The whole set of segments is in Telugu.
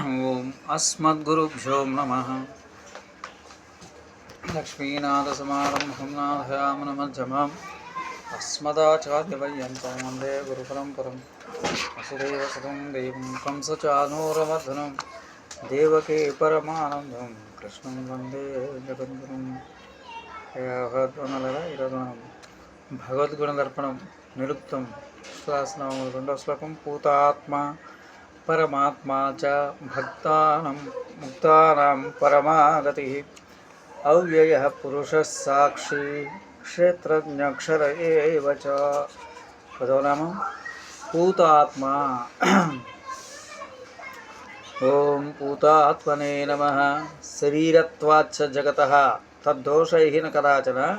ఓం అస్మద్గురుభ్యో నమ. లక్ష్మీనాథసమారంభం నాథయామనమధ్యమాం. అస్మదాచార్యపర్యంతం వందే గురుపరంపరం వసుదేవసుతం దేవం కంసచానూరవర్ధనం. దేవకే పరమానందం. కృష్ణం వందే జగద్గురుం. భగవద్వనలర ఇరవనం భగవద్గుణ దర్పణం నిరుక్తం శ్వాసనం రెండో శ్లోకం పూతాత్మ. పరమాత్మా చ భక్తానం ముక్తానాం పరమాగతి. అవ్యయ పురుష సాక్షి క్షేత్రజ్ఞక్షర ఏవ చ. పదో నామం. పూతాత్మ. ఓం పూతాత్మనే నమ. శరీరత్వాచ్చ జగత. తద్దోషై న కదాచన.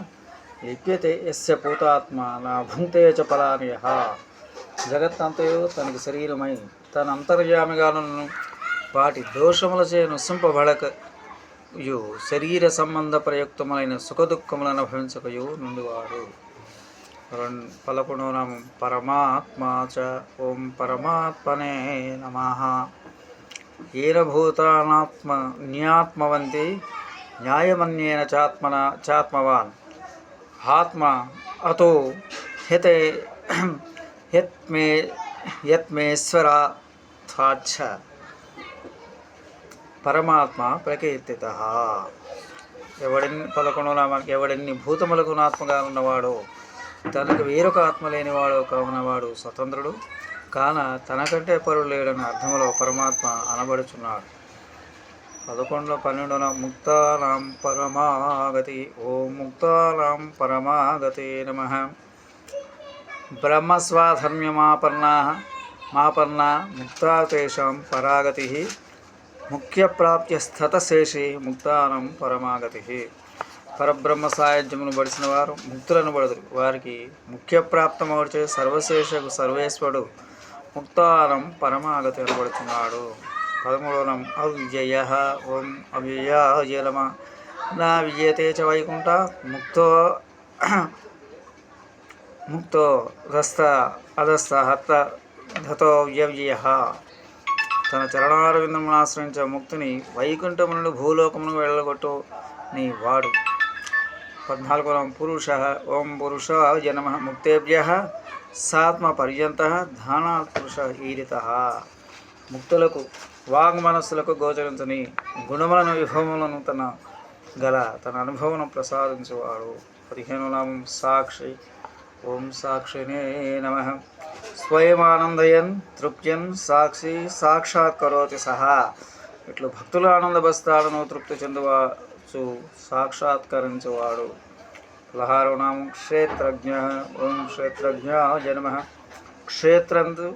లిప్యతే ఎస్ పూతాత్మా. నా భుంక్తే చ ఫలాని జగత్తంతయు తనకి శరీరమై తన అంతర్యామిగాలను వాటి దోషములచే నొసింపబడక యు శరీర సంబంధ ప్రయుక్తములైన సుఖదుఖములను అనుభవించకయు నుండివాడు రెండు పదకొండవ నామం పరమాత్మా చ ఓం పరమాత్మనే నమ. ఏన భూతానాత్మ న్యాత్మవంతి న్యాయమన్యేన చాత్మన చాత్మవాన్. ఆత్మ అతో హితే యత్మే యత్మేశ్వరాథాచ్చ పరమాత్మ ప్రకీర్తిత. ఎవడిని పదకొండవ నామానికి ఎవడెన్ని భూతములకు ఆత్మగా ఉన్నవాడో తనకు వేరొక ఆత్మ లేనివాడు కావునవాడు స్వతంత్రుడు. కాన తనకంటే పరుడు లేడని అర్థములో పరమాత్మ అనబడుచున్నాడు. పదకొండులో పన్నెండున ముక్తానాం పరమాగతి ఓం ముక్తానాం పరమాగతి నమ. బ్రహ్మస్వాధర్మ్యమాపన్నా మాపన్నా ముక్తా తేషాం పరాగతి ముఖ్యప్రాప్యస్థతశేషి ముక్తానం పరమాగతి పరబ్రహ్మ సాయుధ్యమును బడిసిన వారు ముక్తులను బడుదురు. వారికి ముఖ్య ప్రాప్తమవచ్చే సర్వశేషకు సర్వేశ్వరుడు ముక్తానం పరమాగతి అనబడుతున్నాడు పదమూడవనం అవ్యయ ఓం అవ్యయ జలమ నా విజయతే చ వైకుంఠ ముక్తో ముక్తో దస్త అదస్త హత్త ధతో వ్యవ్యయ తన చరణారవిందమును ఆశ్రయించే ముక్తిని వైకుంఠమునుడు భూలోకమును వెళ్ళగొట్టు నీ వాడు. పద్నాలుగు పురుష ఓం పురుష జనమ ముక్తేభ్య సాత్మ పర్యంత ధానాత్ పురుష ఈరిత ముక్తులకు వాగ్మనస్సులకు గోచరించని గుణములను విభవములను తన గల తన అనుభవం ప్రసాదించేవాడు. పదిహేను నామం సాక్షి ఓం సాక్షినే నమ. స్వయమానందయన్ తృప్యన్ సాక్షి సాక్షాత్ కరోతి సహా. ఇట్లు భక్తుల ఆనందబస్తాడను తృప్తి చెందవచ్చు సాక్షాత్కరించేవాడు. పదహారవ నామం క్షేత్రజ్ఞ ఓం క్షేత్రజ్ఞ జన్మ. క్షేత్రంతు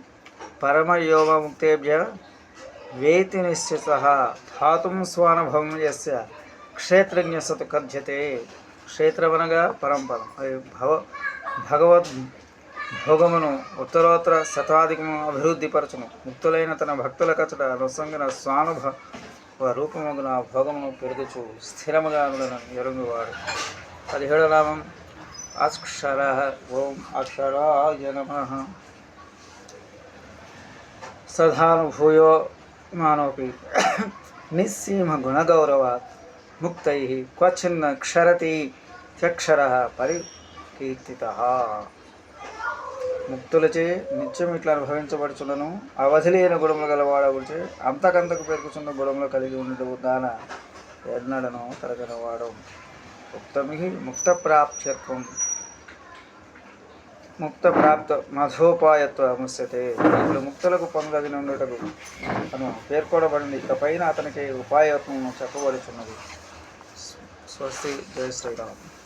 పరమయోగముక్తేభ్య వేతి నిశ్చిత. ధాతుం స్వానుభవం యస్య క్షేత్రజ్ఞ సతు కథ్యతే. క్షేత్రమనగా పరంపర. అది భవ భగవద్ భోగమును ఉత్తరోత్తర శతాధికము అభివృద్ధిపరచును. ముక్తులైన తన భక్తుల కచట రసంగిన స్వానుభవ రూపమున భోగమును పెరుగుచు స్థిరముగా ఎరుగువాడు పదిహేడు నామం. అక్షర ఓం అక్షరాయ నమ. సదానుభూయో మానోపి. నిస్సీమ గుణగౌరవాత్ ముక్తై క్వచిన్న క్షరతి చక్షర కీర్తిత. ముక్తులచే నిత్యం ఇట్లా అనుభవించబడుచున్నను. అవధి లేని గుణములు గలవాడవుచే అంతకంతకు పెరుగుచున్న గుణములు కలిగి ఉండడు దాన ఎన్నడను తరగనవాడు. ముక్తమిహి ముక్త ప్రాప్త్యత్వం ముక్త ప్రాప్త మధోపాయత్వ ముస్యతే ఇప్పుడు ముక్తులకు పొందగిన ఉండటకు అను పేర్కొనబడింది. ఇకపైన అతనికి ఉపాయత్వం చెప్పబడుచున్నది. స్వస్తి. జయ శ్రీరామ్.